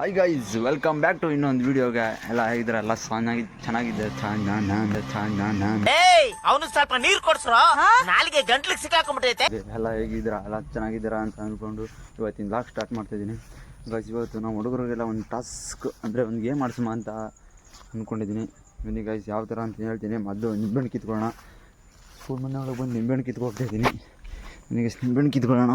Hi guys welcome back to ಇನ್ನೊಂದು ವಿಡಿಯೋಗೆ ಎಲ್ಲ ಹೇಗಿದ್ರೆ ಎಲ್ಲ ಚೆನ್ನಾಗಿ ಚೆನ್ನಾಗಿದೆ ಚೆನ್ನಾಗಿ ಚೆನ್ನಾಗಿ ಏಯ್ ಅವನು ಸ್ವಲ್ಪ ನೀರ್ ಕೊಡ್ಸ್ರ? ನಾಲಿಗೆ ಗಂಟ್ಲಿಗೆ ಸಿಕ್ಕಾಕೊಂಡ್ಬಿಟ್ಟೈತೆ. ಎಲ್ಲ ಹೇಗಿದ್ದೀರಾ? ಎಲ್ಲ ಚೆನ್ನಾಗಿದ್ದೀರ ಅಂತ ಅಂದ್ಕೊಂಡು ಇವತ್ತಿನ ಲಾಕ್ ಸ್ಟಾರ್ಟ್ ಮಾಡ್ತಿದ್ದೀನಿ. ಗೈಸ್ ಇವತ್ತು ನಾವು ಹುಡುಗರಿಗೆಲ್ಲ ಒಂದು ಟಾಸ್ಕ್ ಅಂದರೆ ಒಂದು ಗೇಮ್ ಆಡಿಸೋಣ ಅಂತ ಅಂದ್ಕೊಂಡಿದ್ದೀನಿ ಬನ್ನಿ ಗೈಸ್ ಯಾವ ಥರ ಅಂತ ಹೇಳ್ತೀನಿ. ಮದ್ದು ನಿಂಬೆಹಣ್ಣು ಕಿತ್ಕೊಳ್ಳೋಣ. ಸ್ಕೂಲ್ ಮನೆ ಒಳಗೆ ಬಂದು ನಿಂಬೆಹಣ್ಣು ಕಿತ್ಕೊಳ್ತಾ ಇದ್ದೀನಿ. ನನಗೆ ನಿಂಬೆಹಣ್ಣು ಕಿತ್ಕೊಳ್ಳೋಣ.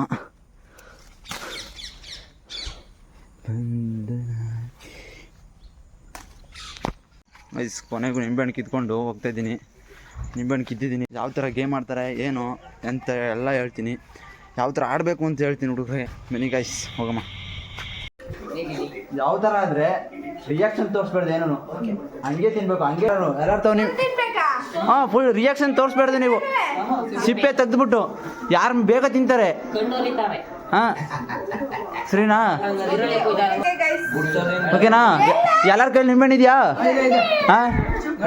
ಗೈಸ್ ಕೊನೆಗೂ ನಿಂಬೆಹಣ್ಣು ಕಿತ್ಕೊಂಡು ಹೋಗ್ತಾ ಇದ್ದೀನಿ. ನಿಂಬೆಹಣ್ಣು ಕಿತ್ತಿದ್ದೀನಿ. ಯಾವ ಥರ ಗೇಮ್ ಆಡ್ತಾರೆ ಏನು ಅಂತ ಎಲ್ಲ ಹೇಳ್ತೀನಿ. ಯಾವ ಥರ ಆಡಬೇಕು ಅಂತ ಹೇಳ್ತೀನಿ ಹುಡುಗರಿಗೆ ಮೆನಿ ಗೈಸ್ ಹೋಗಮ್ಮ. ಯಾವ ಥರ ಆದರೆ ರಿಯಾಕ್ಷನ್ ತೋರಿಸ್ಬೇಡ್ದು ಏನೂ. ಹಂಗೆ ತಿನ್ಬೇಕು ಹಂಗೆ ಎಲ್ಲರೂ ತಾವು ನೀವು ಹಾಂ ಫುಲ್ ರಿಯಾಕ್ಷನ್ ತೋರಿಸ್ಬೇಡ್ದು ನೀವು. ಸಿಪ್ಪೆ ತೆಗೆದ್ಬಿಟ್ಟು. ಯಾರು ಬೇಗ ತಿಂತಾರೆ? ಹಾಂ? ಸರಿನಾ? ಓಕೆನಾ? ಎಲ್ಲರ ಕೈಲಿ ನಿಂಬೆಹಣ್ಣು ಇದೆಯಾ? ಹಾಂ?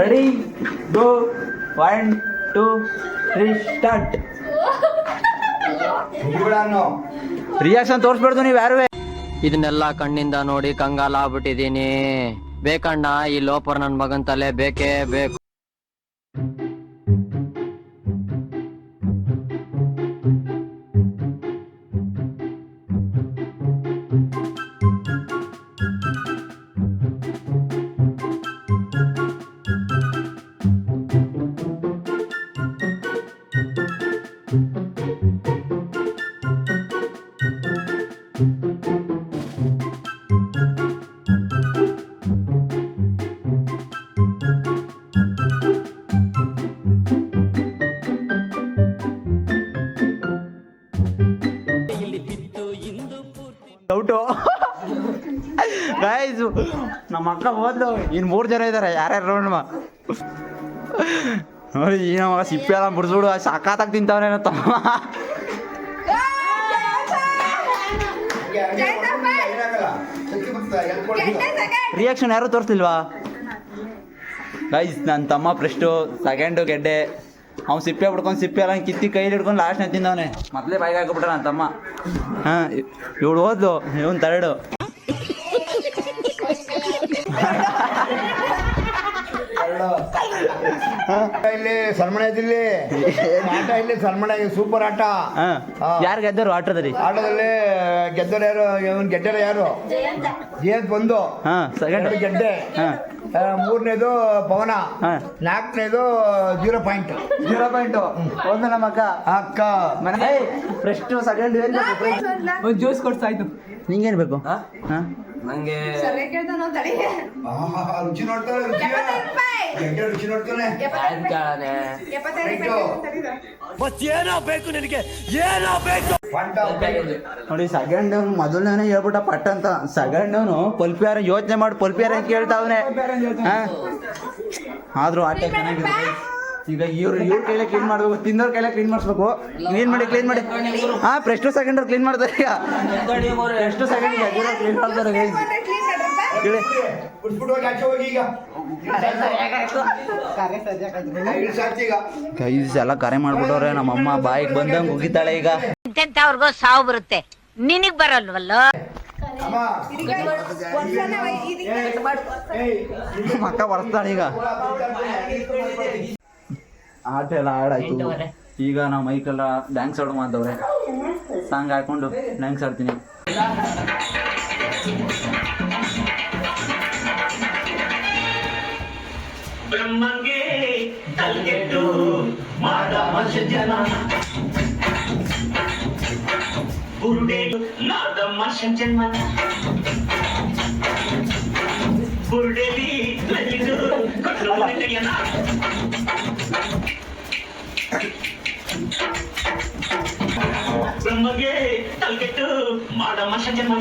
Ready go one two three start reaction ತೋರಿಸ್ಬಿಡ್ದು ನೀವು ಯಾರು ಇದನ್ನೆಲ್ಲ ಕಣ್ಣಿಂದ ನೋಡಿ ಕಂಗಾಲ ಆಗ್ಬಿಟ್ಟಿದೀನಿ ಬೇಕಣ್ಣ, ಈ ಲೋಪರ್ ನನ್ನ ಮಗನ ತಲೆ ಬೇಕೇ ಬೇಕು. ನಮ್ಮ ಅಕ್ಕ ಹೋದ್ಲು. ಇನ್ನು ಮೂರು ಜನ ಇದ್ದಾರೆ ಯಾರ್ಯಾರು ನೋಡಮ್ಮ ನೋಡಿ, ಈ ಸಿಪ್ಪೆ ಎಲ್ಲ ಬಿಡಿಸ್ಬಿಡು ಸಾಕಾತಾಗ ತಿಂತಾವ್ರೆ ತಮ್ಮ. ರಿಯಾಕ್ಷನ್ ಯಾರು ತೋರಿಸ್ಲಿಲ್ವಾ? ಗೈಸ್ ನನ್ನ ತಮ್ಮ ಪ್ರೆಸ್ಟು ಸೆಕೆಂಡು ಗೆಡ್ಡೆ. ಅವ್ನು ಸಿಪ್ಪೆ ಬಿಡ್ಕೊಂಡು ಸಿಪ್ಪೆ ಎಲ್ಲ ಕಿತ್ತಿ ಕೈಲಿ ಹಿಡ್ಕೊಂಡು ಲಾಸ್ಟ್ ತಿಂದವನೆ. ಮೊದಲೇ ಬಾಯಿಗೆ ಹಾಕ್ಬಿಟ್ಟ ನನ್ನ ತಮ್ಮ. ಹಾಂ ಇವಳು ಓದ್ಲು ಇವನು ತರಡು ಇಲ್ಲಿ ಸಲ್ಮಣ ಇದ್ರಿ ಆಟ ಇಲ್ಲಿ ಸಲ್ಮಣ ಸೂಪರ್ ಆಟ. ಯಾರು ಗೆದ್ದರು ಆಟದಲ್ಲಿ? ಆಟದಲ್ಲಿ ಗೆದ್ದರು ಯಾರು? ಇವನ್ ಗೆಡ್ಡರು ಯಾರು? ಜಯಂತ್. ಬಂದು ಹಾಂ ಸೆಕೆಂಡ್ ಗೆದ್ದೆ. ಗೆಡ್ಡೆ ಹಾಂ ಮೂರನೇದು ಪವನ. ಹಾ. ನಾಲ್ಕನೇದು ಜೀರೋ ಪಾಯಿಂಟ್ ಜೀರೋ ಪಾಯಿಂಟ್ ಒಂದು ನಮ್ಮ ಅಕ್ಕ. ಅಕ್ಕ. ಮನೆ ಫಸ್ಟ್ ಸೆಕೆಂಡ್ ಒಂದು ಜ್ಯೂಸ್ ಕೊಡ್ಸಾಯ್ತು ನಿಂಗೇನು ಬೇಕು? ಹಾಂ. ನಂಗೆ ರುಚಿ ನೋಡ್ತಾನೆ ರುಚಿ ಗೆಡ್ಡೆ ರುಚಿ ನೋಡ್ತಾನೆ ನೋಡಿ ಸೆಕೆಂಡ್ ಮೊದಲನೇ ಹೇಳ್ಬಿಟ್ಟ ಪಟ್ಟ ಅಂತ. ಸೆಕೆಂಡ್ ಅವನು ಪಲ್ಪಿಯಾರ ಯೋಚನೆ ಮಾಡಿ ಪಲ್ಪಿಯಾರ ಅಂತ ಕೇಳ್ತಾವನೆ ಆದ್ರೂ ಆಟ ಚೆನ್ನಾಗಿದೆ ಈಗ ಇವ್ರು ಇವ್ರ ಕೈಲೇ ಕ್ಲೀನ್ ಮಾಡ್ಬೇಕು ತಿಂದವ್ರ ಕೈಲೇ ಕ್ಲೀನ್ ಮಾಡಿಸ್ಬೇಕು. ಕ್ಲೀನ್ ಮಾಡಿ ಕ್ಲೀನ್ ಮಾಡಿ. ಹಾ ಪ್ರೆಸ್ಟು ಸೆಕೆಂಡ್ ಕ್ಲೀನ್ ಮಾಡ್ತಾರೆ ಈಗ. ಎಷ್ಟು ಸೆಕೆಂಡ್ ಕ್ಲೀನ್ ಮಾಡ್ತಾರೆ ಎಲ್ಲ ಕರೆ ಮಾಡ್ಬಿಟ್ಟವ್ರೆ ನಮ್ಮಮ್ಮ ಬಾಯಿಗೆ ಬಂದಂಗೆ ಹೋಗಿದ್ದಾಳೆ ಈಗ. ಅವ್ರಿಗೂ ಸಾವು ಬರುತ್ತೆ. ನಿನಗ್ ಬರಲ್ವಲ್ಲ? ಅಕ್ಕ ಬರ್ತಾಳೆ ಈಗ. ಆಟ ಎಲ್ಲ ಆಡಾಯ್ತು. ಈಗ ನಾವು ಮೈಕೆಲ್ಲ ಡ್ಯಾನ್ಸ್ ಆಡೋ ಅಂತವ್ರೆ ಸಾಂಗ್ ಹಾಕೊಂಡು ಡ್ಯಾನ್ಸ್ ಆಡ್ತೀನಿ. ಬ್ರಹ್ಮಂಗೆ ಮಾದ ಮಾಡ ಜನ. ಬುರುಡೆ ನಾದ ಮನುಷ್ಯನ್ ಜನ್ಮ. ಬುರುಡೆಲಿ ನಲಿದು ಕಟ್ಟು ಬ್ರಹ್ಮಗೆ ತಲ್ಗೆಟ್ಟು ಮಾಡ ಮನುಷ್ಯನ್ ಜನ್ಮ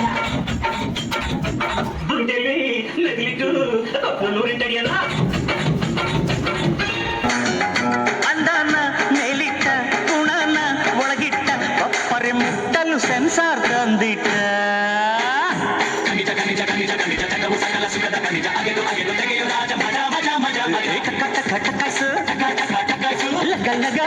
ನಗಲಿಟ್ಟು ನಲಿದು ತಡಿಯಲ್ಲ. ಅಂದಾನ ಮೇಲಿಟ್ಟ ಗುಣನ ಒಳಗಿಟ್ಟ ಒಪ್ಪರೆ ಮುಟ್ಟಲು ಸೆನ್ಸಾರ್ ತಂದಿಟ್ಟ. ಕಸ. ಲಗ ಲಗ.